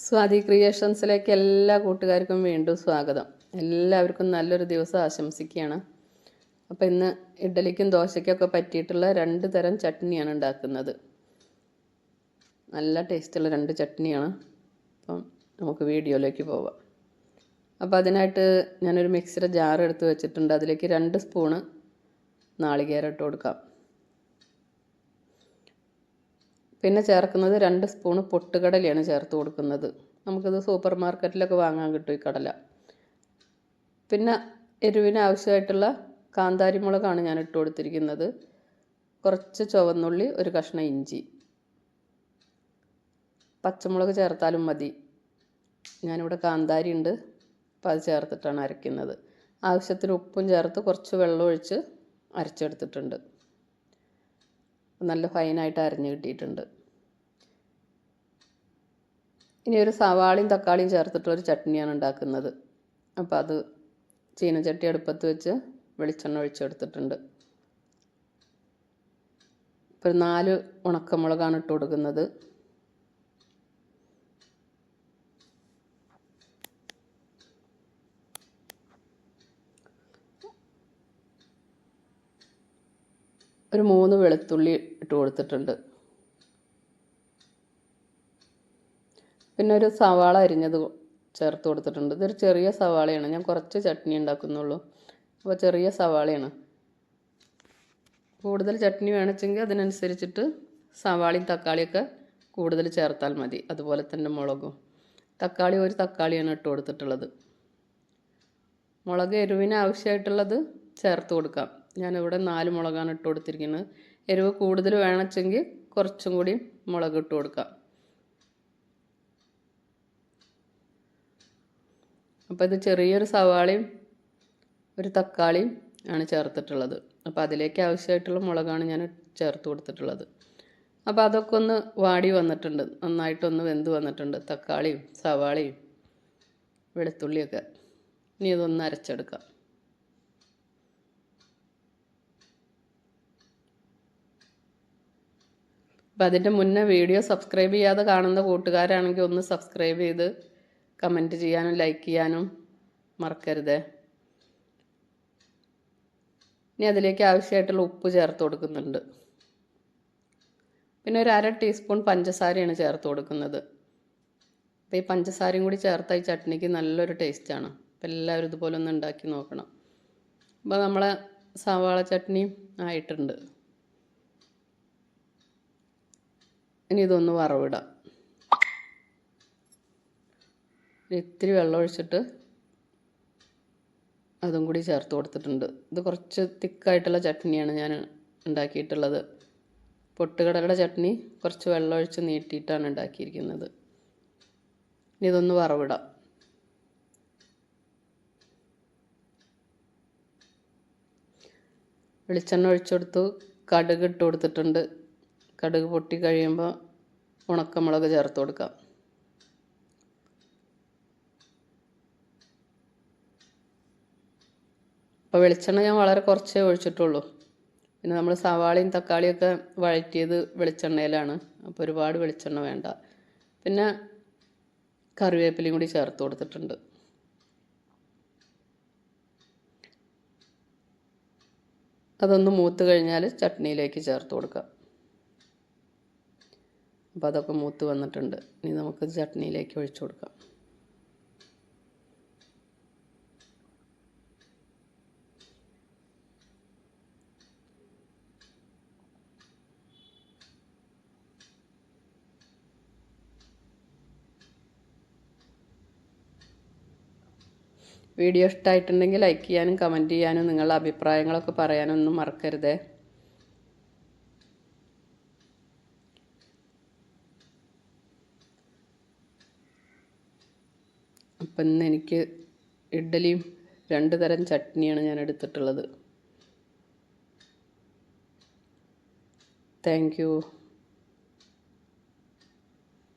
സ്വാതി ക്രിയേഷൻസിലേക്ക് എല്ലാ കൂട്ടുകാർക്കും വീണ്ടും സ്വാഗതം. എല്ലാവർക്കും നല്ലൊരു ദിവസം ആശംസിക്കുകയാണ്. അപ്പോൾ ഇന്ന് ഇഡ്ഡലിക്കും ദോശയ്ക്കൊക്കെ പറ്റിയിട്ടുള്ള രണ്ട് തരം ചട്നിയാണ് ഉണ്ടാക്കുന്നത്. നല്ല ടേസ്റ്റുള്ള രണ്ട് ചട്നിയാണ്. അപ്പം നമുക്ക് വീഡിയോയിലേക്ക് പോവാം. അപ്പോൾ അതിനായിട്ട് ഞാനൊരു മിക്സിയുടെ ജാർ എടുത്ത് വെച്ചിട്ടുണ്ട്. അതിലേക്ക് രണ്ട് സ്പൂണ് നാളികേരം ഇട്ട് കൊടുക്കാം. പിന്നെ ചേർക്കുന്നത് രണ്ട് സ്പൂണ് പൊട്ടുകടലയാണ് ചേർത്ത് കൊടുക്കുന്നത്. നമുക്കിത് സൂപ്പർ മാർക്കറ്റിലൊക്കെ വാങ്ങാൻ കിട്ടും ഈ കടല. പിന്നെ എരിവിന് ആവശ്യമായിട്ടുള്ള കാന്താരി മുളകാണ് ഞാൻ ഇട്ട് കൊടുത്തിരിക്കുന്നത്. കുറച്ച് ചുവന്നുള്ളി ഒരു കഷ്ണം ഇഞ്ചി. പച്ചമുളക് ചേർത്താലും മതി. ഞാനിവിടെ കാന്താരി ഉണ്ട് അപ്പോൾ അത് ചേർത്തിട്ടാണ് അരയ്ക്കുന്നത്. ആവശ്യത്തിന് ഉപ്പും ചേർത്ത് കുറച്ച് വെള്ളം ഒഴിച്ച് അരച്ചെടുത്തിട്ടുണ്ട്. നല്ല ഫൈനായിട്ട് അരഞ്ഞ് കിട്ടിയിട്ടുണ്ട്. ഇനി ഒരു സവാളയും തക്കാളിയും ചേർത്തിട്ട് ഒരു ചട്നിയാണ് ഉണ്ടാക്കുന്നത്. അപ്പോൾ അത് ചീനച്ചട്ടി അടുപ്പത്ത് വെച്ച് വെളിച്ചെണ്ണ ഒഴിച്ചെടുത്തിട്ടുണ്ട്. ഇപ്പോൾ നാല് ഉണക്കമുളകാണ് ഇട്ട് കൊടുക്കുന്നത്. ഒരു മൂന്ന് വെളുത്തുള്ളി ഇട്ട് കൊടുത്തിട്ടുണ്ട്. പിന്നെ ഒരു സവാള അരിഞ്ഞത് ചേർത്ത് കൊടുത്തിട്ടുണ്ട്. ഇതൊരു ചെറിയ സവാളയാണ്. ഞാൻ കുറച്ച് ചട്നി ഉണ്ടാക്കുന്നുള്ളൂ. അപ്പോൾ ചെറിയ സവാളയാണ്. കൂടുതൽ ചട്നി വേണമെങ്കിൽ അതിനനുസരിച്ചിട്ട് സവാളയും തക്കാളിയൊക്കെ കൂടുതൽ ചേർത്താൽ മതി. അതുപോലെ തന്നെ മുളകും. തക്കാളി ഒരു തക്കാളിയാണ് ഇട്ട് കൊടുത്തിട്ടുള്ളത്. മുളക് എരിവിന് ആവശ്യമായിട്ടുള്ളത് ചേർത്ത് കൊടുക്കാം. ഞാനിവിടെ നാല് മുളകാണ് ഇട്ട് കൊടുത്തിരിക്കുന്നത് എരിവ് കൂടുതൽ വേണമെങ്കിൽ കുറച്ചും കൂടി മുളക് ഇട്ട് കൊടുക്കാം. അപ്പോൾ ഇത് ചെറിയൊരു സവാളയും ഒരു തക്കാളിയും ആണ് ചേർത്തിട്ടുള്ളത്. അപ്പോൾ അതിലേക്ക് ആവശ്യമായിട്ടുള്ള മുളകാണ് ഞാൻ ചേർത്ത് കൊടുത്തിട്ടുള്ളത്. അപ്പോൾ അതൊക്കെ ഒന്ന് വാടി വന്നിട്ടുണ്ട്. നന്നായിട്ടൊന്ന് വെന്ത് വന്നിട്ടുണ്ട്. തക്കാളിയും സവാളയും വെളുത്തുള്ളിയൊക്കെ. ഇനി ഇതൊന്ന് അരച്ചെടുക്കാം. അപ്പം അതിന്റെ മുന്നേ വീഡിയോ സബ്സ്ക്രൈബ് ചെയ്യാതെ കാണുന്ന കൂട്ടുകാരാണെങ്കിൽ ഒന്ന് സബ്സ്ക്രൈബ് ചെയ്ത് കമന്റ് ചെയ്യാനും ലൈക്ക് ചെയ്യാനും മറക്കരുതേ. ഇനി അതിലേക്ക് ആവശ്യമായിട്ടുള്ള ഉപ്പ് ചേർത്ത് കൊടുക്കുന്നുണ്ട്. പിന്നെ ഒരു അര ടീസ്പൂൺ പഞ്ചസാരയാണ് ചേർത്ത് കൊടുക്കുന്നത്. അപ്പോൾ ഈ പഞ്ചസാരയും കൂടി ചേർത്ത ഈ ചട്നിക്ക് നല്ലൊരു ടേസ്റ്റാണ്. അപ്പോൾ എല്ലാവരും ഇതുപോലെ ഒന്ന് ഉണ്ടാക്കി നോക്കണം. അപ്പോൾ നമ്മളെ സവാള ചട്നിയും ആയിട്ടുണ്ട്. ഇനി ഇതൊന്ന് വറവിടാം. ഇത്തിരി വെള്ളം ഒഴിച്ചിട്ട് അതും കൂടി ചേർത്ത് കൊടുത്തിട്ടുണ്ട്. ഇത് കുറച്ച് തിക്കായിട്ടുള്ള ചട്നിയാണ് ഞാൻ ഉണ്ടാക്കിയിട്ടുള്ളത്. പൊട്ടുകടലയുടെ ചട്നി കുറച്ച് വെള്ളം ഒഴിച്ച് നീട്ടിയിട്ടാണ് ഉണ്ടാക്കിയിരിക്കുന്നത്. ഇനി ഇതൊന്ന് വറവിടാം. വെളിച്ചെണ്ണ ഒഴിച്ചെടുത്തു കടുക് ഇട്ട് കൊടുത്തിട്ടുണ്ട്. കടുക് പൊട്ടി കഴിയുമ്പോൾ ഉണക്കമുളക് ചേർത്ത് കൊടുക്കാം. അപ്പോൾ വെളിച്ചെണ്ണ ഞാൻ വളരെ കുറച്ചേ ഒഴിച്ചിട്ടുള്ളൂ. പിന്നെ നമ്മൾ സവാളയും തക്കാളിയൊക്കെ വഴറ്റിയത് വെളിച്ചെണ്ണയിലാണ്. അപ്പോൾ ഒരുപാട് വെളിച്ചെണ്ണ വേണ്ട. പിന്നെ കറിവേപ്പിലയും കൂടി ചേർത്ത് കൊടുത്തിട്ടുണ്ട്. അതൊന്ന് മൂത്ത് കഴിഞ്ഞാൽ ചട്നിയിലേക്ക് ചേർത്ത് കൊടുക്കാം. അപ്പോൾ അതൊക്കെ മൂത്ത് വന്നിട്ടുണ്ട്. ഇനി നമുക്ക് ചട്നിയിലേക്ക് ഒഴിച്ചു കൊടുക്കാം. വീഡിയോ ഇഷ്ടമായിട്ടുണ്ടെങ്കിൽ ലൈക്ക് ചെയ്യാനും കമന്റ് ചെയ്യാനും നിങ്ങളുടെ അഭിപ്രായങ്ങളൊക്കെ പറയാനൊന്നും മറക്കരുതേ. അപ്പം ഇന്ന് എനിക്ക് ഇഡ്ഡലിയും രണ്ട് തരം ചട്നിയാണ് ഞാൻ എടുത്തിട്ടുള്ളത്. Thank you